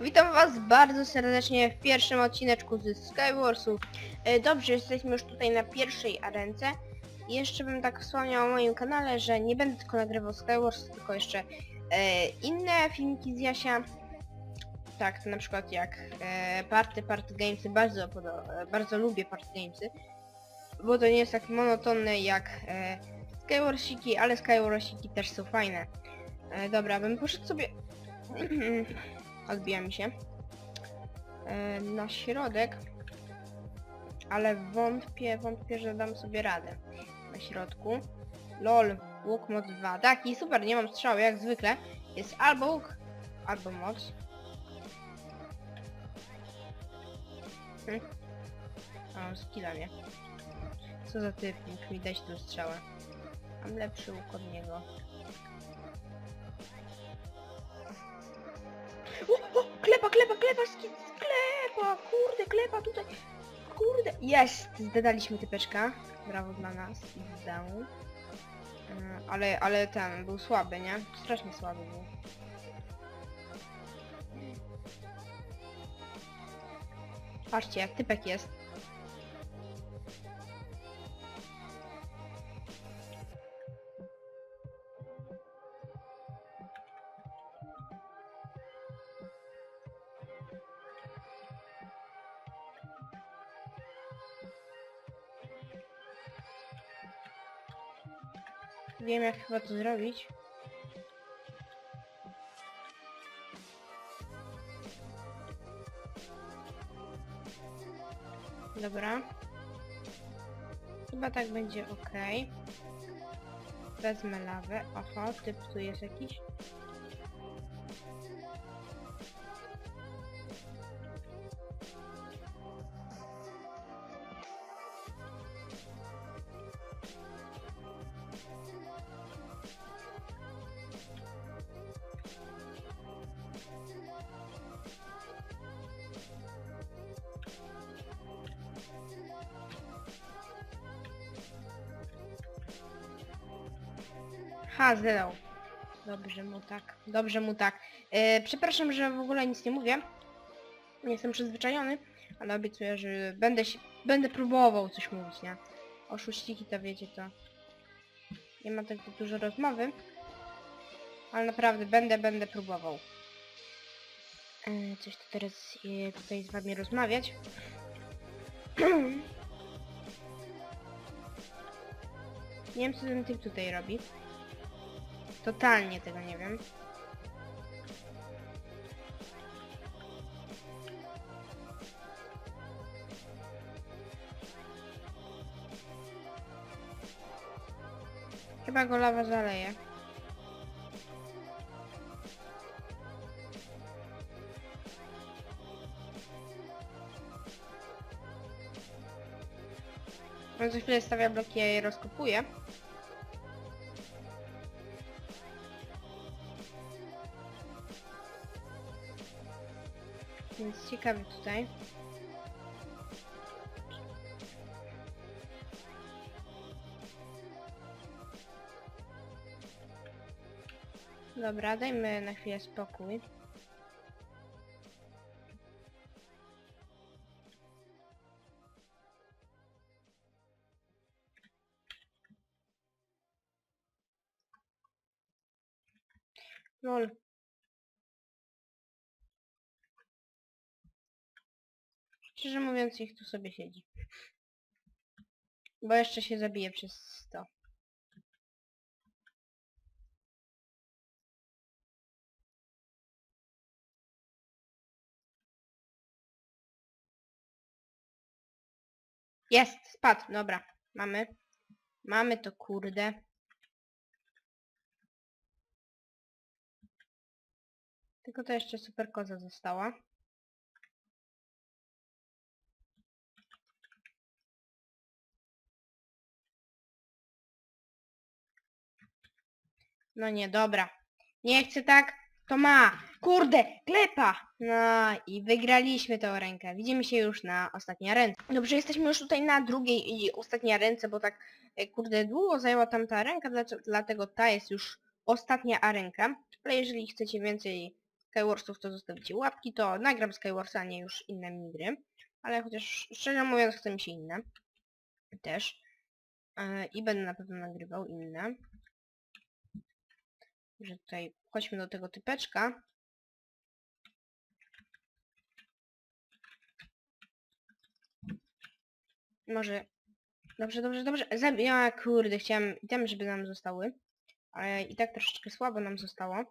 Witam was bardzo serdecznie w pierwszym odcineczku ze Skywarsów. E, Dobrze, jesteśmy już tutaj na pierwszej arence. Jeszcze bym tak wspomniał o moim kanale, że nie będę tylko nagrywał Skywars, tylko jeszcze e, inne filmiki z Jasia. Tak, na przykład jak e, Party, Party Gamesy, bardzo, bardzo lubię Party Gamesy. Bo to nie jest tak monotonne jak Skywarsiki, ale Skywarsiki też są fajne. Dobra, bym poszedł sobie... Odbija mi się. E, na środek. Ale wątpię, wątpię, że dam sobie radę. Na środku. LOL, łuk mod 2. Taki super, nie mam strzału jak zwykle. Jest albo łuk, albo moc. Hm. A, skilla. Co za typnik, mi dać tu strzałę. Mam lepszy łuk od niego. Klepa, klepa, skit, klepa, kurde, klepa tutaj, kurde, jest, zdadaliśmy typeczka, brawo dla nas i z domu. E, Ale, ale ten był słaby, nie? Strasznie słaby był. Patrzcie, jak typek jest. Wiem jak chyba to zrobić. Dobra. Chyba tak będzie ok. Wezmę lawę. Oho, typ tu jest jakiś. Ha, zdelał. Dobrze mu tak. Dobrze mu tak. E, przepraszam, że w ogóle nic nie mówię. Nie jestem przyzwyczajony, ale obiecuję, że będę się, będę próbował coś mówić, nie? Oszuściki to wiecie to. Nie ma tak dużo rozmowy. Ale naprawdę będę, będę próbował. E, coś tu teraz e, tutaj z wami rozmawiać. Nie wiem co ten typ tutaj robi. Totalnie tego nie wiem. Chyba go lawa zaleje. On chwilę stawia bloki, ja je rozkopuję. Więc ciekawy tutaj. Dobra, dajmy na chwilę spokój. Lol. Szczerze mówiąc, ich tu sobie siedzi. Bo jeszcze się zabije przez to. Jest, spadł, dobra. Mamy. Mamy to kurde. Tylko to jeszcze super koza została. No nie, dobra. Nie chcę tak, to ma. Kurde, klepa! No i wygraliśmy tę rękę. Widzimy się już na ostatniej ręce. Dobrze, jesteśmy już tutaj na drugiej i ostatniej ręce, bo tak, e, kurde, długo zajęła tam ta ręka, dlatego ta jest już ostatnia arenka. Ale jeżeli chcecie więcej Skywarsów, to zostawicie łapki, to nagram Skywarsa, nie już inne minigry. Ale chociaż szczerze mówiąc chce mi się inne. Też. E, I będę na pewno nagrywał inne. Że tutaj chodźmy do tego typeczka. Może... Dobrze, dobrze, dobrze. Zab... Ja kurde, chciałem itemy, żeby nam zostały. Ale i tak troszeczkę słabo nam zostało.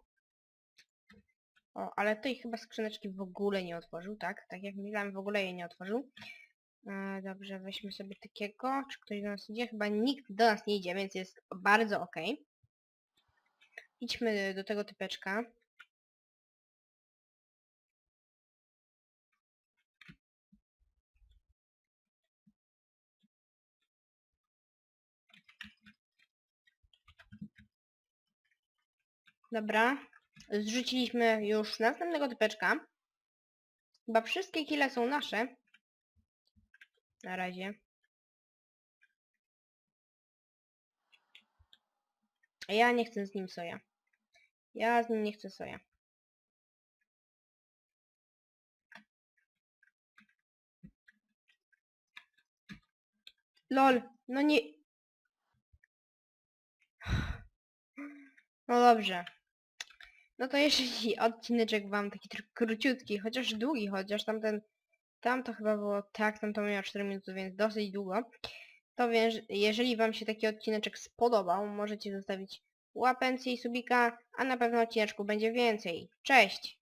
O, ale tej chyba skrzyneczki w ogóle nie otworzył, tak? Tak jak myślałem, w ogóle jej nie otworzył. E, dobrze, weźmy sobie takiego. Czy ktoś do nas idzie? Chyba nikt do nas nie idzie, więc jest bardzo ok. Idźmy do tego typeczka. Dobra. Zrzuciliśmy już następnego typeczka. Chyba wszystkie kile są nasze. Na razie. Ja nie chcę z nim soja. Ja z nim nie chcę soja. LOL, no nie... No dobrze. No to jeśli odcineczek wam taki króciutki, chociaż długi, chociaż tamten... Tam to chyba było... Tak, tam to miało 4 minuty, więc dosyć długo. To więc, jeżeli wam się taki odcineczek spodobał, możecie zostawić łapencję i subika, a na pewno odcineczku będzie więcej. Cześć!